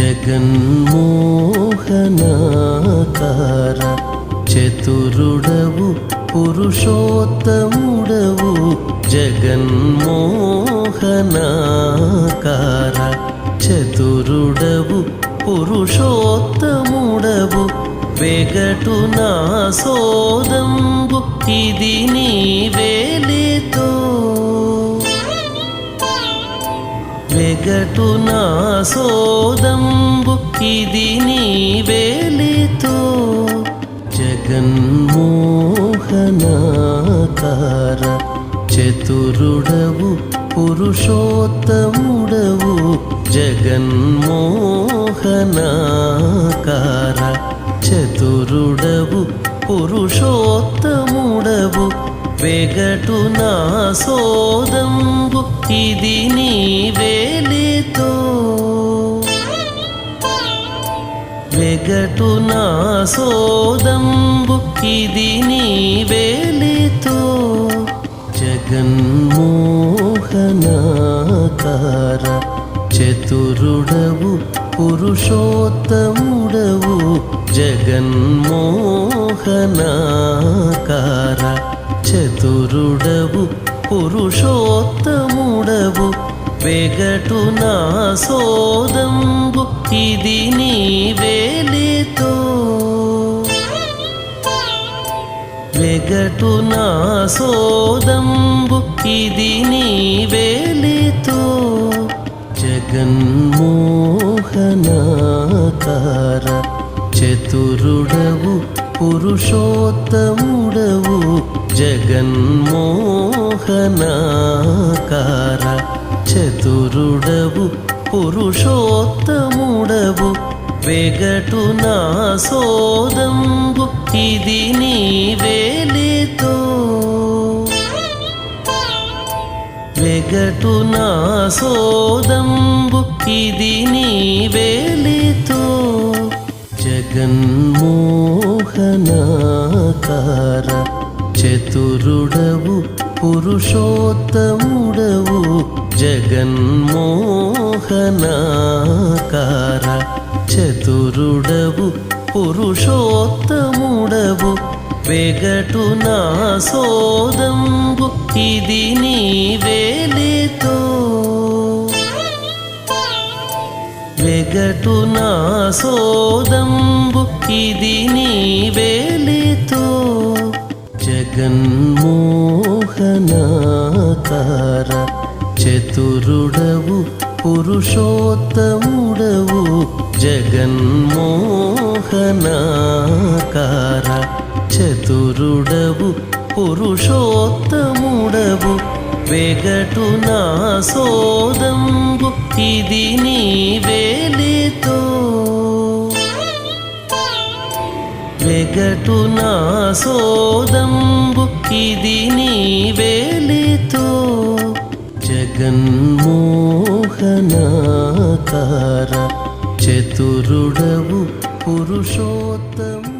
జగన్మోహనాకార చతురుడవు పురుషోత్తముడవు. జగన్మోహనాకార చతురుడవు పురుషోత్తముడవు. వెగటు నా సోదంబు ఇది నీ వేలితో. వెగటు నా సోదంబు ఇది నీ వేలితో. జగన్మోహనాకార చతురుడవు పురుషోత్తముడవు. జగన్మోహనాకార చతురుడవు పురుషోత్తముడవు. వెగటు నా సోదంబు ఇది నీ వేలితో. వెగటు నా సోదంబు ఇది నీ వేలితో. జగన్మోహనాకార చతురుడవు పురుషోత్తముడవు జగన్మోహనాకార. ఎగటు నా సోదంబు ఇది నీ వేలితో. వెగటు నా సోదంబు ఇది నీ వేలితో. జగన్మోహనాకార చతురుడవు పురుషోత్తముడవు జగన్మోహనాకార చతురుడవు పురుషోత్తముడవు వెగటు నా సోదంబు ఇది నీ వేలితో. వెగటు నా సోదంబు ఇది నీ వేలితో. జగన్మోహనాకార చతురుడవు పురుషోత్తముడవు జగన్మోహనాకార చతురుడవు పురుషోత్తముడవు వెగటు నా సోదంబు ఇది నీ వేలితో వెగటు నా సోదంబు ఇది నీ వేలితో జగన్మో జగన్మోహనాకార చతురుడవు పురుషోత్తముడవు జగన్మోహనాకార చతురుడవు పురుషోత్తముడవు వెగటు నా సోదంబు ఇది నీ వేలితో వెగటు నా సోదంబు ఇది నీ వేలితో. జగన్మోహనాకార చతురుడవు పురుషోత్తము.